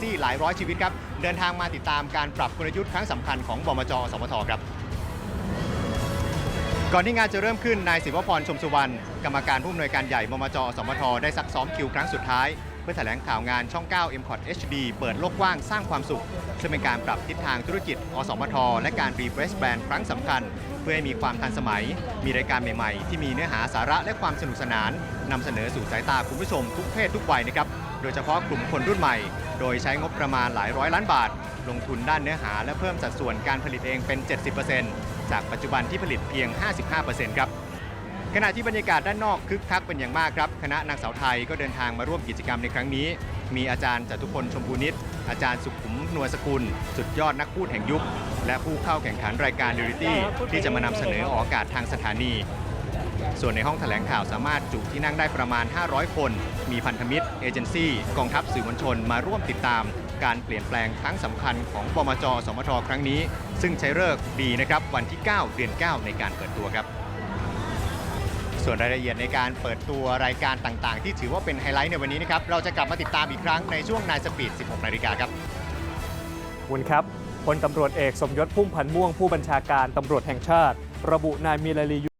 ซี่หลายร้อยชีวิตครับ เดินทางมาติดตามการปรับกลยุทธ์ครั้งสำคัญของบมจสมทครับ ก่อนที่งานจะเริ่มขึ้นนายศิวพรชมสุวรรณกรรมการผู้อำนวยการใหญ่บมจสมทได้ซักซ้อมคิวครั้งสุดท้าย เพื่อแถลงข่าวงานช่อง 9 m c o t HD เปิดโลกกว้างสร้างความสุข ซึ่งเป็นการปรับทิศทางธุรกิจ อสมท และการรีเฟรชแบรนด์ครั้งสำคัญ เพื่อให้มีความทันสมัย มีรายการใหม่ๆ ที่มีเนื้อหาสาระและความสนุกสนานนำเสนอสู่สายตาคุณผู้ชมทุกเพศทุกวัยนะครับ โดยเฉพาะกลุ่มคนรุ่นใหม่ โดยใช้งบประมาณหลายร้อยล้านบาท ลงทุนด้านเนื้อหาและเพิ่มสัดส่วนการผลิตเองเป็น 70%จากปัจจุบันที่ผลิตเพียง 55%ครับ ขณะที่บรรยากาศด้านนอกคึกคักเป็นอย่างมากครับ คณะนางสาวไทยก็เดินทางมาร่วมกิจกรรมในครั้งนี้ มีอาจารย์จตุพลชมพูนิตอาจารย์สุขุมนวลสกุล สุดยอดนักพูดแห่งยุค และผู้เข้าแข่งขันรายการเดลิตี้ที่จะมานำเสนอออกอากาศทางสถานี ส่วนในห้องแถลงข่าวสามารถจุที่นั่งได้ประมาณ 500 คน มีพันธมิตร เอเจนซี่กองทัพสื่อมวลชนมาร่วมติดตาม การเปลี่ยนแปลงครั้งสำคัญของบมจสมทครั้งนี้ ซึ่งใช้เลิกษ์ดีนะครับวันที่ 9 เดือน 9 ในการเปิดตัวครับ ส่วนรายละเอียดในการเปิดตัวรายการต่างๆ ที่ถือว่าเป็นไฮไลท์ในวันนี้นะครับ เราจะกลับมาติดตามอีกครั้งในช่วงนายสปีด 16 นาฬิกาครับ คุณครับพลตำรวจเอกสมยศพุ่มพันธ์ม่วงผู้บัญชาการตำรวจแห่งชาติ ระบุนายมีลาลี